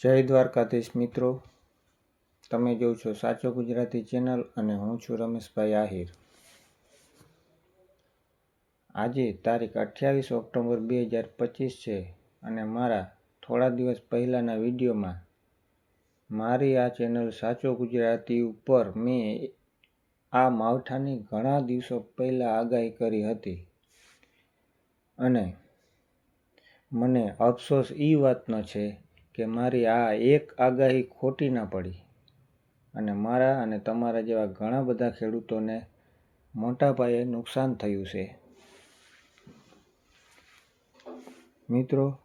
જય દ્વારકાધીશ મિત્રો. તમે જોવ છો સાચો ગુજરાતી ચેનલ અને હું છું રમેશભાઈ આહિર. આજે તારીખ અઠ્યાવીસ ઓક્ટોબર બે હજાર પચીસ છે અને મારા થોડા દિવસ પહેલાંના વિડીયોમાં મારી આ ચેનલ સાચો ગુજરાતી ઉપર મેં આ માવઠાની ઘણા દિવસો પહેલાં આગાહી કરી હતી. અને મને અફસોસ એ વાતનો છે કે મારી આ એક આગાહી ખોટી ના પડી. અને મારા અને તમારા જેવા ઘણા બધા ખેડૂતોને મોટા પાયે નુકસાન થયું છે. મિત્રો,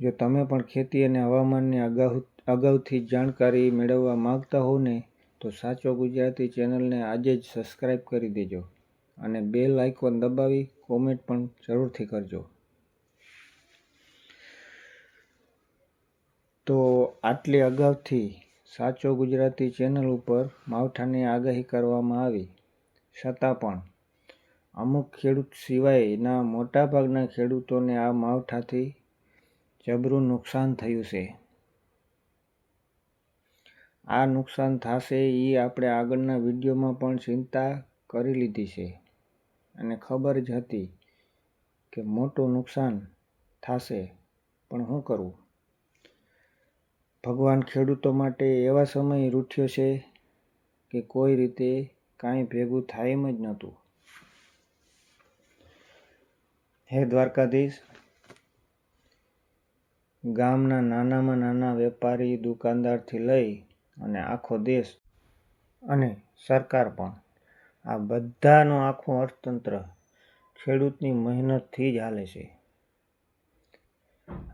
જો તમે પણ ખેતી અને હવામાનની અગાઉ અગાઉથી જાણકારી મેળવવા માગતા હો ને, તો સાચો ગુજરાતી ચેનલને આજે જ સબસ્ક્રાઈબ કરી દેજો. અને બેલ આઇકોન દબાવી કોમેન્ટ પણ જરૂરથી કરજો. તો આટલી અગાઉથી સાચો ગુજરાતી ચેનલ ઉપર માવઠાની આગાહી કરવામાં આવી. છતાં પણ અમુક ખેડૂત સિવાયના મોટાભાગના ખેડૂતોને આ માવઠાથી જબરું નુકસાન થયું છે. આ નુકસાન થશે એ આપણે આગળના વિડીયોમાં પણ ચિંતા કરી લીધી છે. અને ખબર જ હતી કે મોટું નુકસાન થશે. પણ શું કરવું ભગવાન ખેડૂતો માટે એવા સમય રૂઠ્યો છે કે કોઈ રીતે કાંઈ ભેગું થાય એમ જ નહોતું. હે દ્વારકાધીશ, ગામના નાનામાં નાના વેપારી દુકાનદારથી લઈ અને આખો દેશ અને સરકાર પણ આ બધાનું આખું અર્થતંત્ર ખેડૂતની મહેનતથી જ હાલે છે.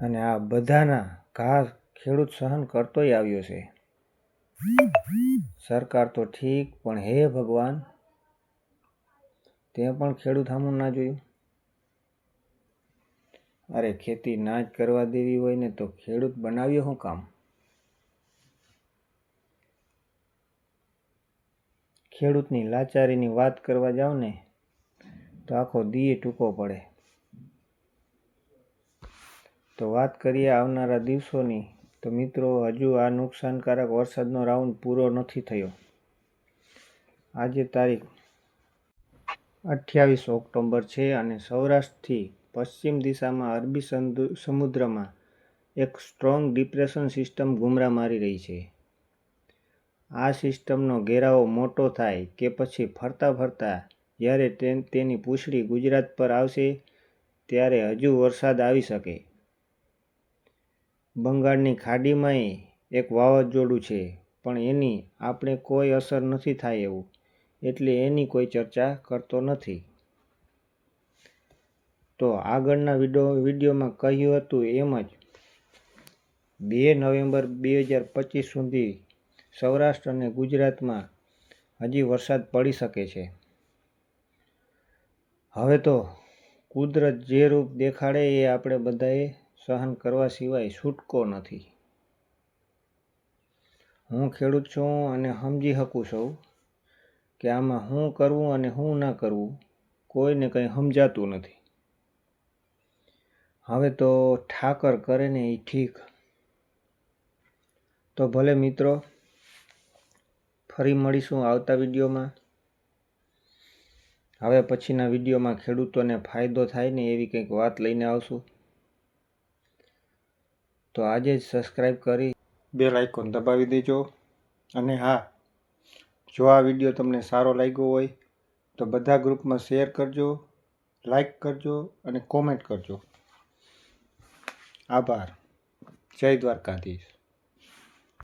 અને આ બધાના ઘા ખેડૂત સહન કરતોય આવ્યો છે. સરકાર તો ઠીક, પણ હે ભગવાન તે પણ ખેડૂત સામું ના જોયું. અરે ખેતી ના જ કરવા દેવી હોય ને તો ખેડૂત બનાવ્યો શું કામ? ખેડૂતની લાચારીની વાત કરવા જાવ ને, તો આખો દીએ ટૂંકો પડે. તો વાત કરીએ આવનારા દિવસોની તો મિત્રો, હજુ આ નુકસાનકારક વરસાદનો રાઉન્ડ પૂરો નથી થયો. આજે તારીખ અઠ્યાવીસ ઓક્ટોબર છે અને સૌરાષ્ટ્રથી પશ્ચિમ દિશામાં અરબી સમુદ્રમાં એક સ્ટ્રોંગ ડિપ્રેશન સિસ્ટમ ગુમરા મારી રહી છે. આ સિસ્ટમનો ઘેરાવો મોટો થાય કે પછી ફરતા ફરતા જ્યારે તેની પૂંછડી ગુજરાત પર આવશે, ત્યારે હજુ વરસાદ આવી શકે. બંગાળની ખાડીમાંય એક વાવાઝોડું છે, પણ એની આપણે કોઈ અસર નથી થાય એવું, એટલે એની કોઈ ચર્ચા કરતો નથી. તો આગળના વીડિયો વિડીયોમાં કહ્યું હતું એમ જ, બે નવેમ્બર બે હજાર પચીસ સુધી સૌરાષ્ટ્ર અને ગુજરાતમાં હજી વરસાદ પડી શકે છે. હવે તો કુદરત જે રૂપ દેખાડે એ આપણે બધાએ સહન કરવા સિવાય છૂટકો નથી. હું ખેડૂત છું અને સમજી શકું છું કે આમાં હું કરવું અને હું ના કરવું કોઈને કંઈ સમજાતું નથી. હવે તો ઠાકર કરે ને એ ઠીક. તો ભલે મિત્રો, ફરી મળીશું આવતા વિડીયોમાં. હવે પછીના વિડીયોમાં ખેડૂતોને ફાયદો થાય ને એવી કંઈક વાત લઈને આવશું. તો આજે જ સબસ્ક્રાઈબ કરી બેલ આઇકોન દબાવી દેજો. અને હા, જો આ વીડિયો તમને સારો લાગ્યો હોય, તો બધા ગ્રુપમાં શેર કરજો લાઈક કરજો અને કોમેન્ટ કરજો. આભાર. જય દ્વારકાધીશ.